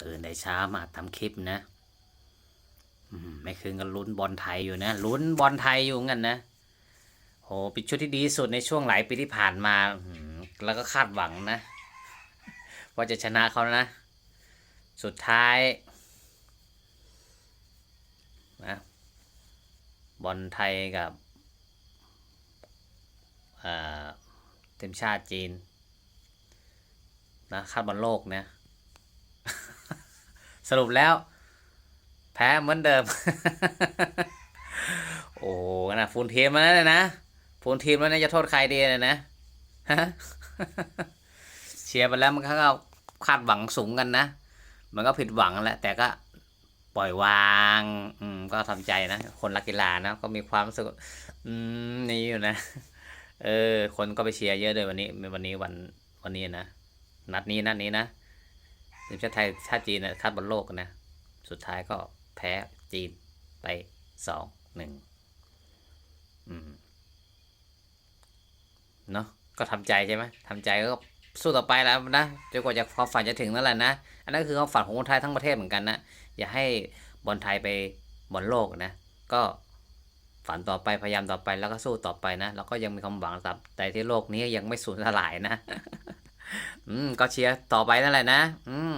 ตื่นแต่เช้ามาทำคลิปนะไม่คืนก็ลุ้นบอลไทยอยู่นะลุ้นบอลไทยอยู่งั้นนะโหเป็นชุดที่ดีสุดในช่วงหลายปีที่ผ่านมาแล้วก็คาดหวังนะว่าจะชนะเขานะ สุดท้ายนะบอลไทยกับอ่าทีมชาติจีนนะคาดบอลโลกนี่ย สรุปแล้ว แพ้เหมือนเดิม โอ้โหนะฟูลทีมแล้วนะนะฟูลทีมแล้วนะจะโทษใครดีเลยนะฮะเชียร์ไปแล้วมันก็คาดหวังสูงกันนะ มันก็ผิดหวังแหละแต่ก็ปล่อยวางอืมก็ทำใจนะ คนรักกีฬานะ ก็มีความรู้สึกอืมนี่อยู่นะ เออ คนก็ไปเชียร์เยอะเลยวันนี้ วันนี้วันวันนี้นะ นัดนี้นัดนี้นะ ทีมชาติไทยชาติจีนนะคัดบอลโลกนะ สุดท้ายก็แพ้จีนไปสองหนึ่งอืมเนาะก็ทำใจใช่ไหมทำใจก็สู้ต่อไปแล้วนะจนกว่าจะความฝันจะถึงนั่นแหละนะ อันนั้นคือความฝันของคนไทยทั้งประเทศเหมือนกันนะอย่าให้บอลไทยไปบอลโลกนะ ก็ฝันต่อไปพยายามต่อไปแล้วก็สู้ต่อไปนะแล้วก็ยังมีความหวังครับแต่ที่โลกนี้ยังไม่สูญสลายนะ อืมก็เชียร์ต่อไปนั่นแหละนะ อืม